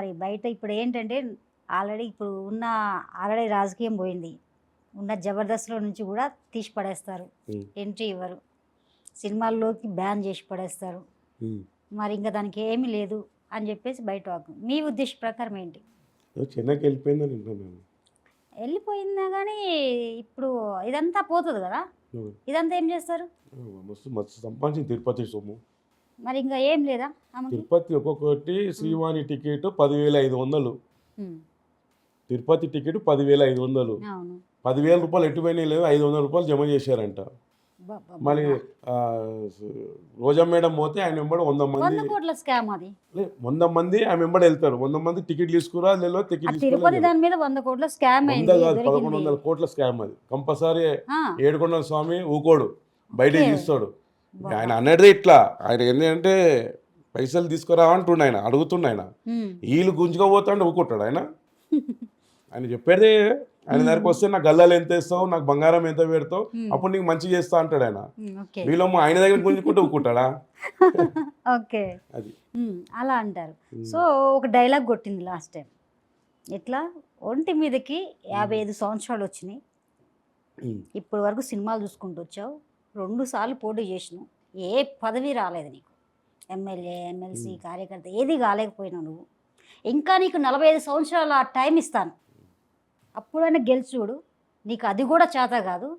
మరి బయట ఇప్పుడు ఏంటంటే ఆల్రెడీ ఇప్పుడు ఉన్న ఆల్రెడీ రాజకీయం పోయింది. ఉన్న జబర్దస్త్లో నుంచి కూడా తీసి పడేస్తారు. ఎంట్రీ ఇవ్వరు. సినిమాల్లోకి బ్యాన్ చేసి పడేస్తారు. మరి ఇంకా దానికి ఏమీ లేదు అని చెప్పేసి బయట వాకు మీ ఉద్దేశ ప్రకారం ఏంటి? ఏదో చెన్నైకి వెళ్ళిపోయిందని వింటాం మేము. వెళ్ళిపోయిందా కానీ ఇప్పుడు ఇదంతా పోతుంది కదా. ఇదంతా ఏం చేస్తారు? మస్తు మస్తు సంపాదించింది తిరుపతి సొమ్ము. మరి ఇంకా ఏం లేదా తిరుపతి ఒక్కొక్కటి శ్రీవాణి టికెట్ పదివేల ఐదు వందలు తిరుపతి టికెట్ పదివేల ఐదు వందలు పదివేల రూపాయలు ఎటు పోయినాయి లేవు ఐదు వందల రూపాయలు జమ చేశారంట. మళ్ళీ ఆ, రోజా మేడం పోతే ఆయన వెంబడి వంద మంది కోట్ల స్కామ్ అది. వంద మంది ఆమె వెంబడి వెళ్తారు. వంద మంది టికెట్ తీసుకురా లేదో టికెట్ తిరుపతి దాని మీద వంద కోట్ల స్కామ్ వంద కాదు పదకొండు వందల కోట్ల స్కామ్ అది. కంపల్సరీ ఏడుకొండల స్వామి ఊకోడు బయటికి ఓకే. తీస్తాడు. ఆయన అన్నదే ఇట్లా. ఆయన ఏంటంటే పైసలు తీసుకురా అంటుండ ఆయన అడుగుతుండ ఆయన. వీళ్ళు గుంజుకోపోతాడు ఊకుంటాడు ఆయన. ఆయన చెప్పేదే ఆయన దగ్గరికి వస్తే నాకు గల్లాలు ఎంత ఇస్తావు నాకు బంగారం ఎంత పెడతావు అప్పుడు నీకు మంచి చేస్తా అంటాడు ఆయన. వీళ్ళమ్మ ఆయన దగ్గర గుంజుకుంటూ ఊకుంటాడా ఓకే. అది. అలా అంటారు. సో ఒక డైలాగ్ కొట్టింది లాస్ట్ టైం. ఎట్లా? ఒంటి మీదకి యాభై ఐదు సంవత్సరాలు వచ్చినాయి. ఇప్పటి వరకు సినిమాలు చూసుకుంటూ వచ్చావు. రెండు సార్లు పోటీ చేసినావు. ఏ పదవి రాలేదు నీకు. ఎమ్మెల్యే ఎమ్మెల్సీ కార్యకర్త ఏది కాలేకపోయినావు నువ్వు. ఇంకా నీకు నలభై ఐదు సంవత్సరాల టైం ఇస్తాను. అప్పుడైనా గెలిచి చూడు. నీకు అది కూడా చేత కాదు.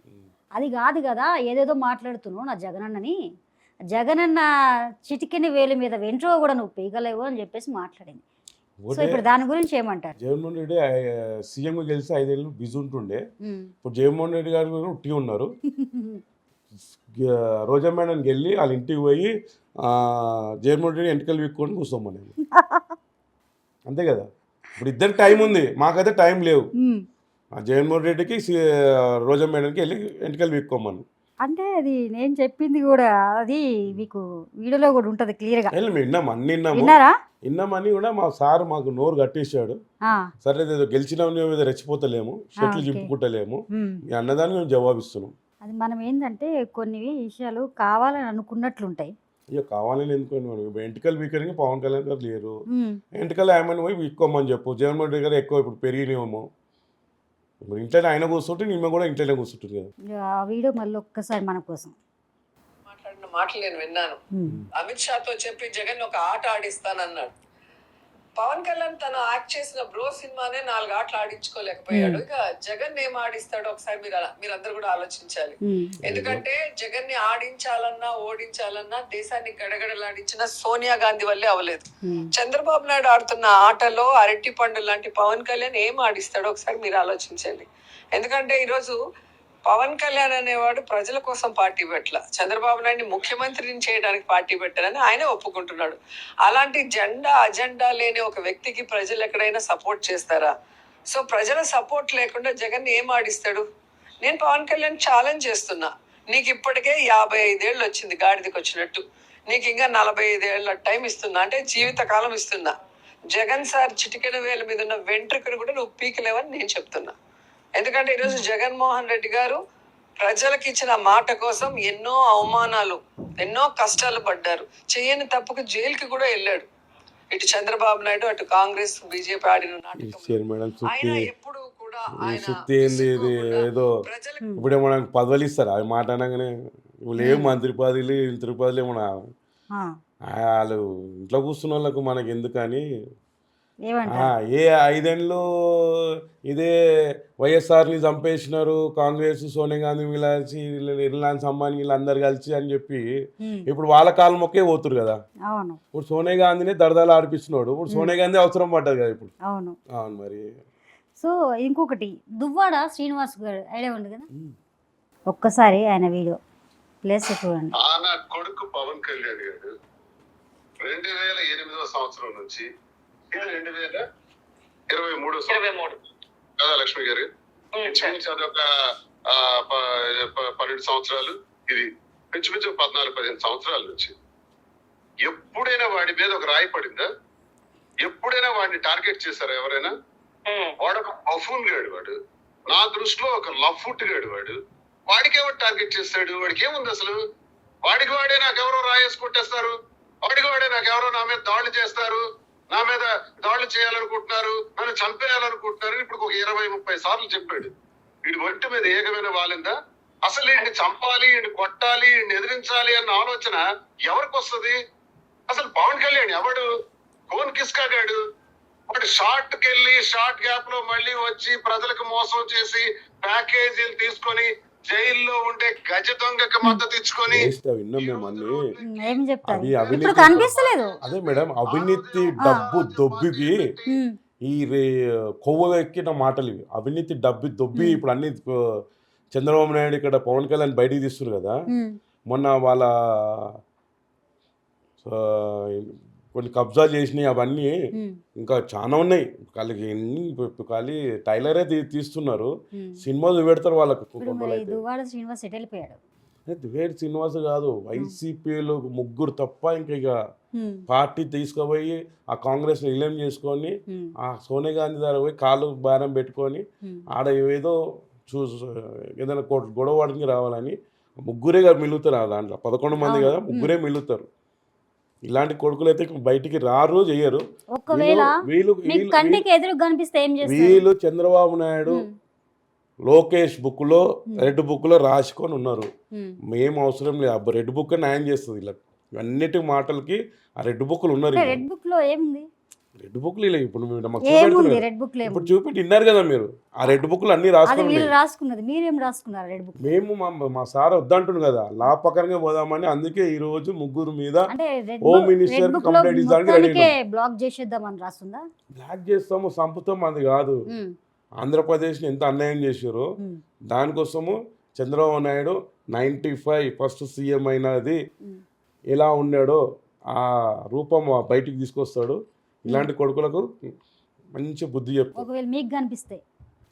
అది కాదు కదా ఏదేదో మాట్లాడుతున్నావు నా జగనన్నని. జగనన్న చిటికెని వేలు మీద వెంట్రో కూడా నువ్వు పీకలేవు అని చెప్పేసి మాట్లాడింది. సో ఇప్పుడు దాని గురించి ఏమంటారు? జగన్మోహన్ రెడ్డి సీఎం గెలిచి ఐదేళ్ళు బిజీ ఉంటుండే. ఇప్పుడు జగన్మోహన్ రెడ్డి గారు కూడా ఉట్టి ఉన్నారు. రోజా మేడంకి వెళ్ళి వాళ్ళ ఇంటికి పోయి జగన్మోహన్ రెడ్డి ఎంటకలు విక్కొని కూర్చోమని అంతే కదా? ఇప్పుడు ఇద్దరికి టైం ఉంది. మాకైతే టైం లేవు. జగన్మోహన్ రెడ్డికి రోజా మేడంకి వెళ్ళి ఎంటకలు విక్కోమని. అంటే అది నేను చెప్పింది కూడా అది మీకు వీడియోలో కూడా ఉంటుంది క్లియర్గా. విన్నాము అన్ని విన్నాము. విన్నామని కూడా మా సార్ మాకు నోరు కట్టేశాడు. సరే ఏదో గెలిచిన రెచ్చిపోతలేము షర్ట్లు ఓకే. చింపుకుంటలేము. మీ అన్నదానికి మేము జవాబిస్తున్నాం. అది మనం ఏంటంటే కొన్ని విషయాలు కావాలని అనుకున్నట్లుంటాయి. ఇక కావాలని ఎందుకండి మనం ఇప్పుడు ఎంటికలు వీకరింగ్ పవన్ కళ్యాణ్ గారు లేరు. ఎంటికలు ఏమైనా పోయి వీక్కోమని చెప్పు. జగన్మోహన్ రెడ్డి గారు ఎక్కువ ఇప్పుడు పెరిగినేమో. ఇప్పుడు ఇంట్లోనే ఆయన కూర్చుంటే ఈమె కూడా ఇంట్లోనే కూర్చుంటుంది కదా. వీడియో మళ్ళీ ఒక్కసారి మన కోసం. మాట్లాడిన మాటలు నేను విన్నాను. అమిత్ షాతో చెప్పి జగన్ ఒక ఆట ఆడిస్తానన్నాడు. పవన్ కళ్యాణ్ తను యాక్ట్ చేసిన బ్రో సినిమానే నాలుగు ఆటలు ఆడించుకోలేకపోయాడు. ఇక జగన్ ఏం ఆడిస్తాడో ఒకసారి మీరు మీరందరూ కూడా ఆలోచించాలి. ఉమ్. ఎందుకంటే జగన్ని ఆడించాలన్నా ఓడించాలన్నా దేశాన్ని గడగడలాడించిన సోనియా గాంధీ వల్లే అవ్వలేదు. ఉమ్. చంద్రబాబు నాయుడు ఆడుతున్న ఆటలో అరటి పండు లాంటి పవన్ కళ్యాణ్ ఏం ఆడిస్తాడో ఒకసారి మీరు ఆలోచించండి. ఎందుకంటే ఈరోజు పవన్ కళ్యాణ్ అనేవాడు ప్రజల కోసం పార్టీ పెట్టల. చంద్రబాబు నాయుడిని ముఖ్యమంత్రిని చేయడానికి పార్టీ పెట్టారని ఆయన ఒప్పుకుంటున్నాడు. అలాంటి జెండా అజెండా లేని ఒక వ్యక్తికి ప్రజలు ఎక్కడైనా సపోర్ట్ చేస్తారా? సో ప్రజల సపోర్ట్ లేకుండా జగన్ ఏం ఆడిస్తాడు? నేను పవన్ కళ్యాణ్ ఛాలెంజ్ చేస్తున్నా. నీకు ఇప్పటికే యాభై ఐదేళ్ళు వచ్చింది గాడిదకి వచ్చినట్టు. నీకు ఇంకా నలభై ఐదేళ్ళ టైం ఇస్తున్నా. అంటే జీవితకాలం ఇస్తున్నా. జగన్ సార్ చిటికెడు వేల మీద ఉన్న వెంట్రుకను కూడా నువ్వు పీకలేవని నేను చెప్తున్నా. ఎందుకంటే ఈరోజు జగన్మోహన్ రెడ్డి గారు ప్రజలకు ఇచ్చిన మాట కోసం ఎన్నో అవమానాలు ఎన్నో కష్టాలు పడ్డారు. చేయని తప్పుకు జైలుకి కూడా వెళ్ళాడు. ఇటు చంద్రబాబు నాయుడు అటు కాంగ్రెస్ బీజేపీ ఆడిన నాటకం. ఆయన సుత్తి. ఎప్పుడు కూడా ఆయన ఏంది? ఇప్పుడే మనకు పదవులు ఇస్తారు. అవి మాట అనగానే వీళ్ళు ఏం మంత్రి పదవులు ఇంత్రి పదవులు ఏమన్నా ఆ, వాళ్ళు ఇంట్లో కూర్చున్న వాళ్ళకు మనకి ఎందుకని ఏ ఐదేళ్ళు ఇదే వైఎస్ఆర్ని చంపేసినారు కాంగ్రెస్ సోనియా గాంధీ వీళ్ళ కలిసి ఇర్లాన్స్ అమ్మాని వీళ్ళందరు కలిసి అని చెప్పి. ఇప్పుడు వాళ్ళ కాలం మొక్కే పోతురు కదా. అవును. ఇప్పుడు సోనియా గాంధీని దరదలు ఆడిపిస్తున్నాడు. ఇప్పుడు సోనియా గాంధీ అవసరం పడ్డది కదా ఇప్పుడు. అవును. అవును మరి. సో ఇంకొకటి దువ్వాడ శ్రీనివాస్ గారు ఐడియా ఉంది కదా? ఒక్కసారి ఆయన వీడియో. ప్లేస్ చూడండి. ఆన కొడుకు పవన్ కళ్యాణ్ గారు రెండు వేల ఎనిమిదవ సంవత్సరం నుంచి రెండు వేల ఇరవై మూడో ఇరవై సంవత్సరం మూడు కదా లక్ష్మి గారు అదొక ప- పన్నెండు సంవత్సరాలు ఇది. ఇంచుమించు పద్నాలుగు పదిహేను సంవత్సరాల నుంచి. ఎప్పుడైనా వాడి మీద ఒక రాయి పడిందా? ఎప్పుడైనా వాడిని టార్గెట్ చేశారా ఎవరైనా? వాడు ఒక బఫూన్ గాడు వాడు. నా దృష్టిలో ఒక లఫ్ఫుట్ గాడు వాడు. వాడికి ఎవరు టార్గెట్ చేస్తాడు? వాడికి ఏముంది అసలు? వాడికి వాడే నాకెవరో రాయేసి కొట్టేస్తారు. వాడికి వాడే నాకెవరో నా మీద దాడులు చేస్తారు. నా మీద దాడులు చేయాలనుకుంటున్నారు నన్ను చంపేయాలనుకుంటున్నారు ఇప్పుడు ఒక ఇరవై ముప్పై సార్లు చెప్పాడు. వీడి ఒంటి మీద ఏకమైన వాలిందా? అసలు వీడిని చంపాలి వీడిని కొట్టాలి వీడిని ఎదిరించాలి అన్న ఆలోచన ఎవరికి వస్తుంది? అసలు పవన్ కళ్యాణ్ ఎవడు? కోన్ కిస్కాగాడు వాడు షార్ట్ కెళ్ళి షార్ట్ గ్యాప్లో మళ్ళీ వచ్చి ప్రజలకు మోసం చేసి ప్యాకేజీలు తీసుకొని జైల్లో ఉండే గజ దొంగకి మద్దతు ఇచ్చుకొని మేము ఏం చెప్తారు? అవి ఇప్పుడు అవినీతి కనిపిస్తలేదు. అదే మేడం అవినీతి డబ్బు దొబ్బికి ఉమ్, ఈ రే కొవ్వు ఎక్కిన మాటలు ఇవి. అవినీతి డబ్బు దొబ్బి Hmm. ఇప్పుడు అన్ని చంద్రబాబు నాయుడు ఇక్కడ పవన్ కళ్యాణ్ బయటికి తీస్తున్నారు కదా. మొన్న వాళ్ళ కొన్ని కబ్జాలు చేసినాయి అవన్నీ ఇంకా చాలా ఉన్నాయి. వాళ్ళకి ఎన్ని ఖాళీ టైలరే తీ తీస్తున్నారు. సినిమాలు పెడతారు వాళ్ళకు శ్రీనివాస్ వెళ్ళిపోయాడు దువేడ్ శ్రీనివాస్ కాదు వైసీపీలు ముగ్గురు తప్ప ఇంకా ఇక పార్టీ తీసుకుపోయి ఆ కాంగ్రెస్ విలీనం చేసుకొని ఆ సోనియా గాంధీ దగ్గర పోయి కాళ్ళు భారం పెట్టుకొని. ఆడ ఏదో చూ ఏదైనా గొడవ వాడికి రావాలని ముగ్గురే కదా మిలుగుతారు ఆ దాంట్లో. పదకొండు మంది. కదా ముగ్గురే మిలుగుతారు. ఇలాంటి కొడుకులు అయితే బయటికి రారు చెయ్యరు. ఒకవేళ వీళ్ళు వీళ్ళు- కంటికి ఎదురు కనిపిస్తే ఏం చేస్తారు? వీళ్ళు చంద్రబాబు నాయుడు లోకేష్ బుక్లో Hmm. రెడ్ బుక్లో రాసుకొని ఉన్నారు. మేము అవసరం లేదు. రెడ్ బుక్ న్యాయం చేస్తుంది ఇలా. అన్నిటి మాటలకి ఆ రెడ్ బుక్లు ఉన్నారు రెడ్ బుక్లో ఏముంది? రెడ్ బుక్లు ఇలా ఇప్పుడు మీరు ఏముంది. రెడ్ బుక్లో ఇప్పుడు చూపెట్టి విన్నారు కదా మీరు. ఆ రెడ్ బుక్లు అన్ని అది రాసుకొని వీళ్ళు ఉన్నాయి. రాసుకున్నది. మీరేం రాసుకున్నారు రెడ్ బుక్ మేము మా మా సార్ వద్దంటుంది కదా. లాపకంగా పోదామని అందుకే ఈ రోజు ముగ్గురు మీద అంటే రెడ్ హోమ్ బుక్ మినిస్టర్ బుక్లో కంప్లైంట్ ఇవ్వడానికి రెడీ బ్లాక్ చేసేద్దామని రాస్తుందా? బ్లాక్ చేస్తాము సంపుతాం అది కాదు. ఉమ్, ఆంధ్రప్రదేశ్ని ఎంత అన్యాయం చేశారో ఉమ్, దానికోసము Chandrababu Naidu ninety five first CM అయినది ఉమ్. ఎలా ఉన్నాడో ఆ రూపం బయటికి తీసుకొస్తాడు. ఇలాంటి కొడుకులకు మంచి బుద్ధి చెప్తాడు ఒకవేళ మీకు కనిపిస్తే.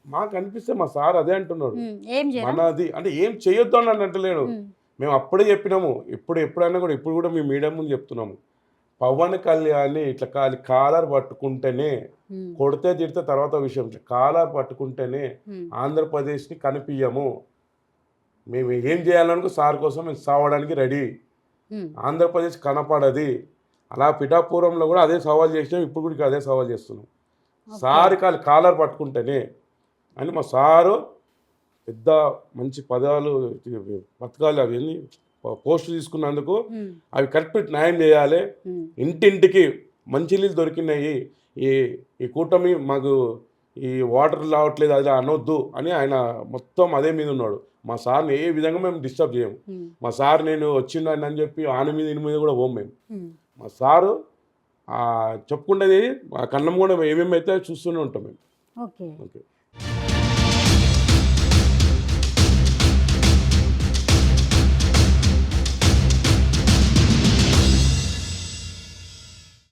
మాకు అనిపిస్తే మా సార్ అదే అంటున్నాడు మనది అంటే ఏం చేయొద్దు అని అంటలేడు. మేము అప్పుడే చెప్పినాము. ఇప్పుడు ఎప్పుడైనా కూడా ఇప్పుడు కూడా మీ మీడియా ముందు చెప్తున్నాము. పవన్ కళ్యాణ్ ఇట్లా కాలి కాలర్ పట్టుకుంటేనే కొడితే తిడితే తర్వాత విషయం కాలర్ పట్టుకుంటేనే ఆంధ్రప్రదేశ్ని కనిపించము మేము ఏం చేయాలనుకో సార్ కోసం మేము సావడానికి రెడీ. ఆంధ్రప్రదేశ్ కనపడది. అలా పిఠాపురంలో కూడా అదే సవాల్ చేసినాం ఇప్పుడు కూడా అదే సవాల్ చేస్తున్నాం. సార్ కాలి కాలర్ పట్టుకుంటేనే అని మా సారు పెద్ద మంచి పదాలు పథకాలు అవన్నీ పోస్ట్ తీసుకున్నందుకు అవి కరెక్ట్ న్యాయం చేయాలి. ఇంటింటికి మంచినీళ్ళు దొరికినాయి. ఈ ఈ కూటమి మాకు ఈ వాటర్ రావట్లేదు అది అనొద్దు అని ఆయన మొత్తం అదే మీద ఉన్నాడు. మా సార్ని ఏ విధంగా మేము డిస్టర్బ్ చేయము. మా సార్ నేను వచ్చిండని అని చెప్పి ఆయన మీద ఈయన మీద కూడా పోం మేము. మా సారు ఆ కన్నం కూడా ఏమేమి అయితే చూస్తూనే ఉంటాం మేము. ఓకే. ఓకే.